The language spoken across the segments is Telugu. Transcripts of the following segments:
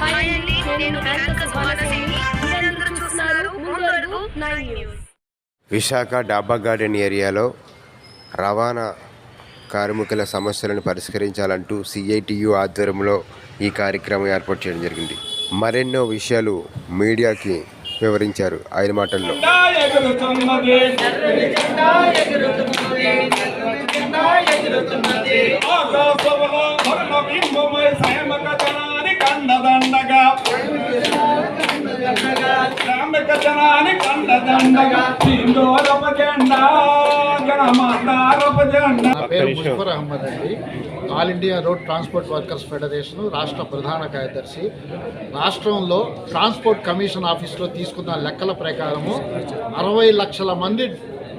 నేను యాంకర్ సుమానసేని మీరందరూ చూస్తున్నారు ముందు అడుగు నైన్ న్యూస్. విశాఖ డాబా గార్డెన్ ఏరియాలో రవాణా కార్మికుల సమస్యలను పరిష్కరించాలంటూ సిఐటియు ఆధ్వర్యంలో ఈ కార్యక్రమం ఏర్పాటు చేయడం జరిగింది. మరెన్నో విషయాలు మీడియాకి వివరించారు ఆయన మాటల్లో. శ్రామిక కండ దండగా జెండా జెండా నా పేరు ముజఫర్ అహ్మద్ అండి. All India road transport workers federation రాష్ట్ర ప్రధాన కార్యదర్శి. రాష్ట్రంలో ట్రాన్స్పోర్ట్ కమిషన్ ఆఫీస్లో తీసుకున్న లెక్కల ప్రకారము అరవై లక్షల మంది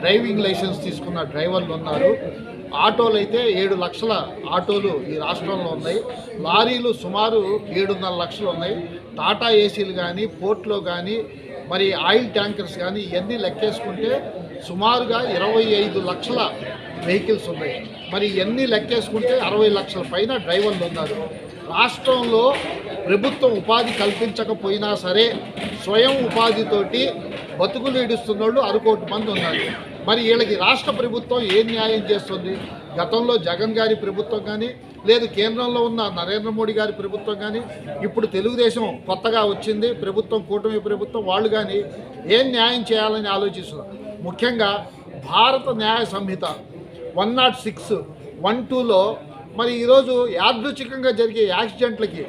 డ్రైవింగ్ లైసెన్స్ తీసుకున్న డ్రైవర్లు ఉన్నారు. ఆటోలు అయితే ఏడు లక్షల ఆటోలు ఈ రాష్ట్రంలో ఉన్నాయి. లారీలు సుమారు ఏడున్నర లక్షలు ఉన్నాయి. టాటా ఏసీలు కానీ పోర్ట్లో కానీ మరి ఆయిల్ ట్యాంకర్స్ కానీ ఇవన్నీ లెక్కేసుకుంటే సుమారుగా ఇరవై ఐదు లక్షల వెహికల్స్ ఉన్నాయి. మరి ఇవన్నీ లెక్కేసుకుంటే అరవై లక్షల పైన డ్రైవర్లు ఉన్నారు. రాష్ట్రంలో ప్రభుత్వం ఉపాధి కల్పించకపోయినా సరే స్వయం ఉపాధితోటి బతుకులు ఇడుస్తున్న వాళ్ళు అరకోటి మంది ఉన్నారు. మరి వీళ్ళకి రాష్ట్ర ప్రభుత్వం ఏం న్యాయం చేస్తుంది? గతంలో జగన్ గారి ప్రభుత్వం కానీ లేదు కేంద్రంలో ఉన్న నరేంద్ర మోడీ గారి ప్రభుత్వం కానీ ఇప్పుడు తెలుగుదేశం కొత్తగా వచ్చింది ప్రభుత్వం కూటమి ప్రభుత్వం వాళ్ళు కానీ ఏం న్యాయం చేయాలని ఆలోచిస్తున్నారు? ముఖ్యంగా Bharat Nyaya Sanhita one not six one టూలో మరి ఈరోజు యాదృచ్ఛికంగా జరిగే యాక్సిడెంట్లకి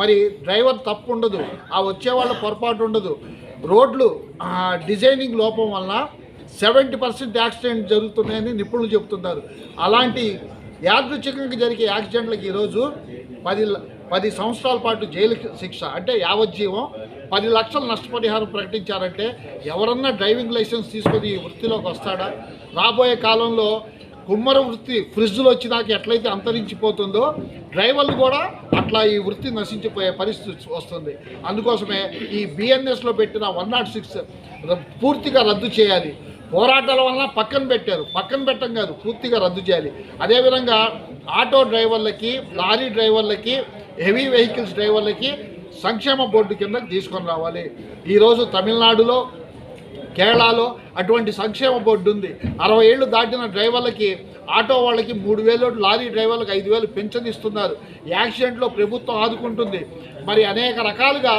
మరి డ్రైవర్ తప్పు ఉండదు ఆ వచ్చే వాళ్ళ పొరపాటు ఉండదు. రోడ్లు డిజైనింగ్ లోపం వలన సెవెంటీ పర్సెంట్ యాక్సిడెంట్ జరుగుతున్నాయని నిపుణులు చెబుతున్నారు. అలాంటి యాదృచ్ఛికంగా జరిగే యాక్సిడెంట్లకు ఈరోజు పది ల- పది సంవత్సరాల పాటు జైలు శిక్ష అంటే యావజ్జీవం పది లక్షల నష్టపరిహారం ప్రకటించారంటే ఎవరన్నా డ్రైవింగ్ లైసెన్స్ తీసుకొని ఈ వృత్తిలోకి వస్తాడా? రాబోయే కాలంలో కుమ్మర వృత్తి ఫ్రిడ్జ్లో వచ్చినాక ఎట్లయితే అంతరించిపోతుందో డ్రైవర్లు కూడా అట్లా ఈ వృత్తి నశించిపోయే పరిస్థితి వస్తుంది. అందుకోసమే ఈ బిఎన్ఎస్లో పెట్టిన వన్ నాట్ సిక్స్ పూర్తిగా రద్దు చేయాలి. పోరాటాల వలన పక్కన పెట్టారు. పక్కన పెట్టం కాదు పూర్తిగా రద్దు చేయాలి. అదేవిధంగా ఆటో డ్రైవర్లకి లారీ డ్రైవర్లకి హెవీ వెహికల్స్ డ్రైవర్లకి సంక్షేమ బోర్డు కింద తీసుకొని రావాలి. ఈరోజు తమిళనాడులో కేరళలో అటువంటి సంక్షేమ బోర్డు ఉంది. అరవై ఏళ్ళు దాటిన డ్రైవర్లకి ఆటో వాళ్ళకి మూడు వేలు లారీ డ్రైవర్లకు ఐదు వేలు పెన్షన్ ఇస్తున్నారు. యాక్సిడెంట్లో ప్రభుత్వం ఆదుకుంటుంది. మరి అనేక రకాలుగా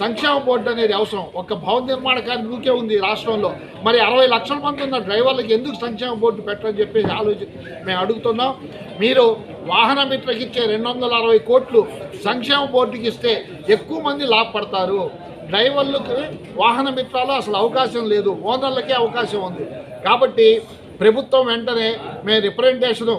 సంక్షేమ బోర్డు అనేది అవసరం. ఒక భవన నిర్మాణ కార్మికే ఉంది రాష్ట్రంలో. మరి అరవై లక్షల మంది ఉన్న డ్రైవర్లకు ఎందుకు సంక్షేమ బోర్డు పెట్టని చెప్పేసి ఆలోచి మేము అడుగుతున్నాం. మీరు వాహన మిత్రకి ఇచ్చే రెండు వందల అరవై కోట్లు సంక్షేమ బోర్డుకి ఇస్తే ఎక్కువ మంది లాభపడతారు. డ్రైవర్లకు వాహన మిత్రాలు అసలు అవకాశం లేదు. ఓనర్లకే అవకాశం ఉంది. కాబట్టి ప్రభుత్వం వెంటనే మేము రిప్రజెంటేషను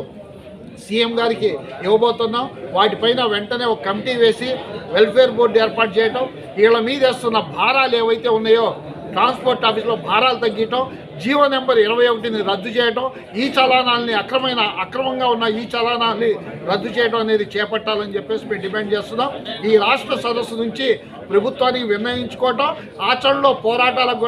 సీఎం గారికి ఇవ్వబోతున్నాం. వాటిపైన వెంటనే ఒక కమిటీ వేసి వెల్ఫేర్ బోర్డు ఏర్పాటు చేయటం. వీళ్ళ మీద వేస్తున్న భారాలు ఏవైతే ఉన్నాయో ట్రాన్స్పోర్ట్ ఆఫీస్లో భారాలు తగ్గించడం జీవో నెంబర్ ఇరవై ఒకటిని రద్దు చేయడం ఈ చలానాల్ని అక్రమైన అక్రమంగా ఉన్న ఈ చలానాల్ని రద్దు చేయడం అనేది చేపట్టాలని చెప్పేసి మేము డిమాండ్ చేస్తున్నాం. ఈ రాష్ట్ర సదస్సు నుంచి ప్రభుత్వానికి విన్నయించుకోవటం ఆచరణలో పోరాటాలకు